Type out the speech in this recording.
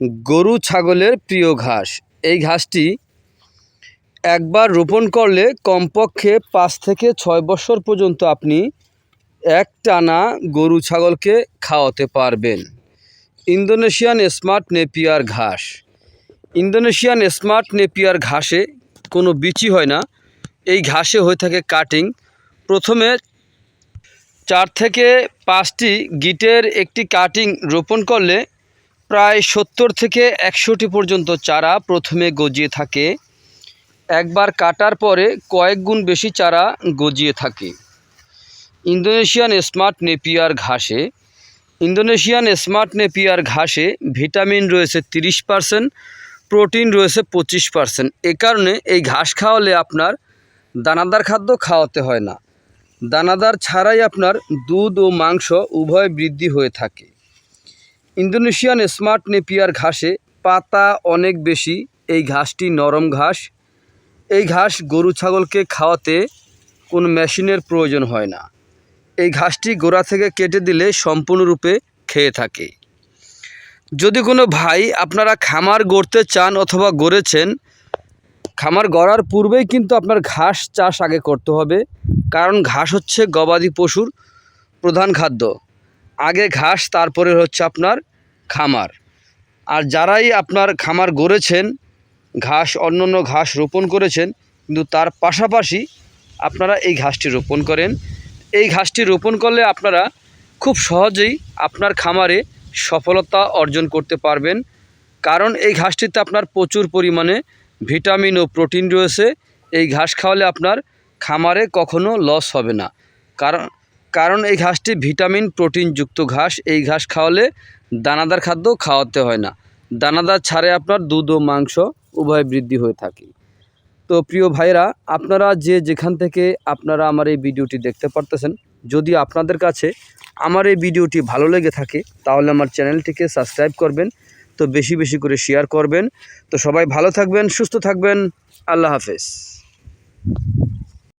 গরু ছাগলের প্রিয় ঘাস। এই ঘাসটি একবার রোপণ করলে কমপক্ষে পাঁচ থেকে ছয় বছর পর্যন্ত আপনি এক টানা গরু ছাগলকে খাওয়াতে পারবেন। ইন্দোনেশিয়ান স্মার্ট নেপিয়ার ঘাস। ইন্দোনেশিয়ান স্মার্ট নেপিয়ার ঘাসে কোনো বিচি হয় না। এই ঘাসে হয়ে থাকে কাটিং। প্রথমে চার থেকে পাঁচটি গিটের একটি কাটিং রোপণ করলে প্রায় সত্তর থেকে একশোটি পর্যন্ত চারা প্রথমে গজিয়ে থাকে। একবার কাটার পরে কয়েক গুণ বেশি চারা গজিয়ে থাকে। ইন্দোনেশিয়ান স্মার্ট নেপিয়ার ঘাসে। ইন্দোনেশিয়ান স্মার্ট নেপিয়ার ঘাসে ভিটামিন রয়েছে তিরিশ পারসেন্ট, প্রোটিন রয়েছে পঁচিশ পারসেন্ট। এ কারণে এই ঘাস খাওয়ালে আপনার দানাদার খাদ্য খাওয়াতে হয় না। দানাদার ছাড়াই আপনার দুধ ও মাংস উভয় বৃদ্ধি হয়ে থাকে। ইন্দোনেশিয়ান স্মার্ট নেপিয়ার ঘাসে পাতা অনেক বেশি। এই ঘাসটি নরম ঘাস। এই ঘাস গরু ছাগলকে খাওয়াতে কোনো মেশিনের প্রয়োজন হয় না। এই ঘাসটি গোড়া থেকে কেটে দিলে সম্পূর্ণরূপে খেয়ে থাকে। যদি কোনো ভাই আপনারা খামার গড়তে চান অথবা গড়েছেন, খামার গড়ার পূর্বেই কিন্তু আপনার ঘাস চাষ আগে করতে হবে। কারণ ঘাস হচ্ছে গবাদি পশুর প্রধান খাদ্য। আগে ঘাস, তারপরে হচ্ছে আপনার খামার। আর যারাই আপনার খামার গড়েছেন, ঘাস, অন্য অন্য ঘাস রোপণ করেছেন, কিন্তু তার পাশাপাশি আপনারা এই ঘাসটি রোপণ করেন। এই ঘাসটি রোপণ করলে আপনারা খুব সহজেই আপনার খামারে সফলতা অর্জন করতে পারবেন। কারণ এই ঘাসটিতে আপনার প্রচুর পরিমাণে ভিটামিন ও প্রোটিন রয়েছে। এই ঘাস খাওয়ালে আপনার খামারে কখনো লস হবে না। কারণ কারণ এই ঘাসটি ভিটামিন, প্রোটিনযুক্ত ঘাস। এই ঘাস খাওয়ালে দানাদার খাদ্য খাওয়াতে হয় না। দানাদার ছাড়ে আপনার দুধ ও মাংস উভয় বৃদ্ধি হয়ে থাকে। তো প্রিয় ভাইরা আপনারা যে যেখান থেকে আপনারা আমার এই ভিডিওটি দেখতে পারতেছেন, যদি আপনাদের কাছে আমার এই ভিডিওটি ভালো লেগে থাকে, তাহলে আমার চ্যানেলটিকে সাবস্ক্রাইব করবেন, তো বেশি বেশি করে শেয়ার করবেন। তো সবাই ভালো থাকবেন, সুস্থ থাকবেন। আল্লাহ হাফেজ।